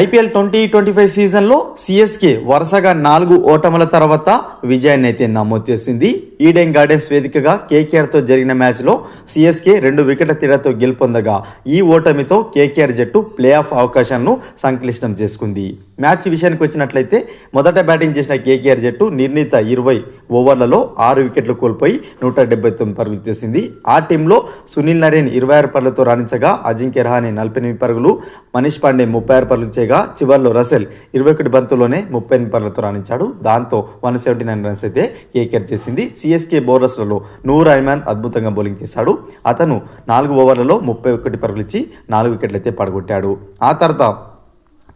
IPL twenty twenty five సీజన్లో CSK వరుసగా నాలుగు ఓటముల తర్వాత విజయాన్ని అయితే నమోదు చేసింది. ఈడెన్ గార్డెన్స్ వేదికగా కేకేఆర్తో జరిగిన మ్యాచ్లో సిఎస్కే రెండు వికెట్ల తేడాతో గెలుపొందగా ఈ ఓటమితో కేకేఆర్ జట్టు ప్లే ఆఫ్ అవకాశాలను సంక్లిష్టం చేసుకుంది. మ్యాచ్ విషయానికి వచ్చినట్లయితే మొదట బ్యాటింగ్ చేసిన కేకేఆర్ జట్టు నిర్ణీత ఇరవై ఓవర్లలో ఆరు వికెట్లు కోల్పోయి నూట డెబ్బై తొమ్మిది పరుగులు చేసింది. ఆ టీంలో సునీల్ నరేన్ ఇరవై ఆరు పరుగులతో రాణించగా అజింక్య రహానే నలభై ఎనిమిది పరుగులు మనీష్ పాండే ముప్పై ఆరు పరుగులు చేయగా చివర్లో రసెల్ ఇరవై ఒకటి బంతుల్లోనే ముప్పై ఎనిమిది పరుగులతో రాణించాడు. దాంతో వన్ సెవెంటీ నైన్ రన్స్ అయితే కేకేఆర్ చేసింది. సిఎస్కే బౌలర్స్లలో నూర్ ఐమాన్ అద్భుతంగా బౌలింగ్ చేశాడు. అతను నాలుగు ఓవర్లలో ముప్పై ఒకటి పరుగులు ఇచ్చి నాలుగు వికెట్లు అయితే పడగొట్టాడు. ఆ తర్వాత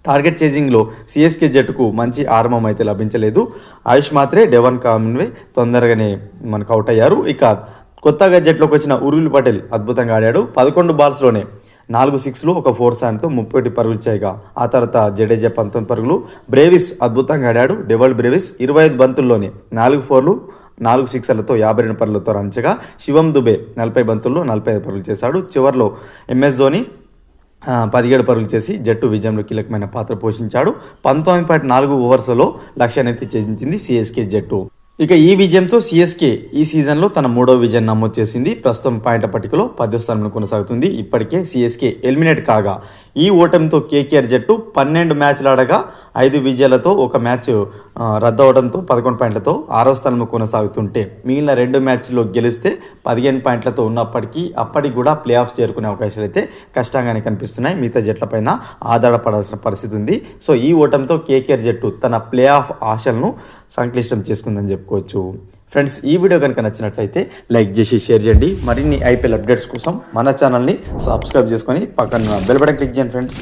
టార్గెట్ చేజింగ్లో సిఎస్కే జట్టుకు మంచి ఆరంభం అయితే లభించలేదు. ఆయుష్ మాత్రే డెవన్ కామన్వే తొందరగానే మనకు అవుట్ అయ్యారు. ఇక కొత్తగా జట్లోకి వచ్చిన ఉరుల్ పటేల్ అద్భుతంగా ఆడాడు. పదకొండు బాల్స్లోనే నాలుగు సిక్స్లు ఒక ఫోర్ సాయంతో ముప్పై ఒకటి పరుగులు చేయగా ఆ తర్వాత జడేజా పంతొమ్మిది పరుగులు బ్రేవిస్ అద్భుతంగా ఆడాడు. డెవల్ బ్రేవిస్ ఇరవై ఐదు బంతుల్లోనే నాలుగు ఫోర్లు నాలుగు సిక్సర్లతో యాభై రెండు పరులతో రాణించగా శివం దుబే నలభై బంతుల్లో నలభై ఐదు పరులు చేశాడు. చివర్లో ఎంఎస్ ధోని పదిహేడు పరుగులు చేసి జట్టు విజయంలో కీలకమైన పాత్ర పోషించాడు. పంతొమ్మిది పాయింట్ నాలుగు ఓవర్స్లలో లక్ష్యాన్ని అయితే ఛేదించింది సిఎస్కే జట్టు. ఇక ఈ విజయంతో సిఎస్కే ఈ సీజన్లో తన మూడో విజయం నమోదు చేసింది. ప్రస్తుతం పాయింట్ల పట్టికలో పదో స్థానంలో కొనసాగుతుంది. ఇప్పటికే సిఎస్కే ఎలిమినేట్ కాగా ఈ ఓటమితో కేకేఆర్ జట్టు పన్నెండు మ్యాచ్లు ఆడగా ఐదు విజయాలతో ఒక మ్యాచ్ రద్దు అవడంతో పదకొండు పాయింట్లతో ఆరో స్థానంలో కొనసాగుతుంటే మిగిలిన రెండు మ్యాచ్ల్లో గెలిస్తే పదిహేను పాయింట్లతో ఉన్నప్పటికీ అప్పటికి కూడా ప్లే ఆఫ్ చేరుకునే అవకాశాలు అయితే కష్టంగానే కనిపిస్తున్నాయి. మిగతా జట్లపైన ఆధారపడాల్సిన పరిస్థితి ఉంది. సో ఈ ఓటమితో కేకేఆర్ జట్టు తన ప్లే ఆఫ్ ఆశలను సంక్లిష్టం చేసుకుందని చెప్పుకోవచ్చు. ఫ్రెండ్స్ ఈ వీడియో కనుక నచ్చినట్లయితే లైక్ చేసి షేర్ చేయండి. మరిన్ని ఐపీఎల్ అప్డేట్స్ కోసం మన ఛానల్ని సబ్స్క్రైబ్ చేసుకొని పక్కన బెల్ బటన్ క్లిక్ చేయండి ఫ్రెండ్స్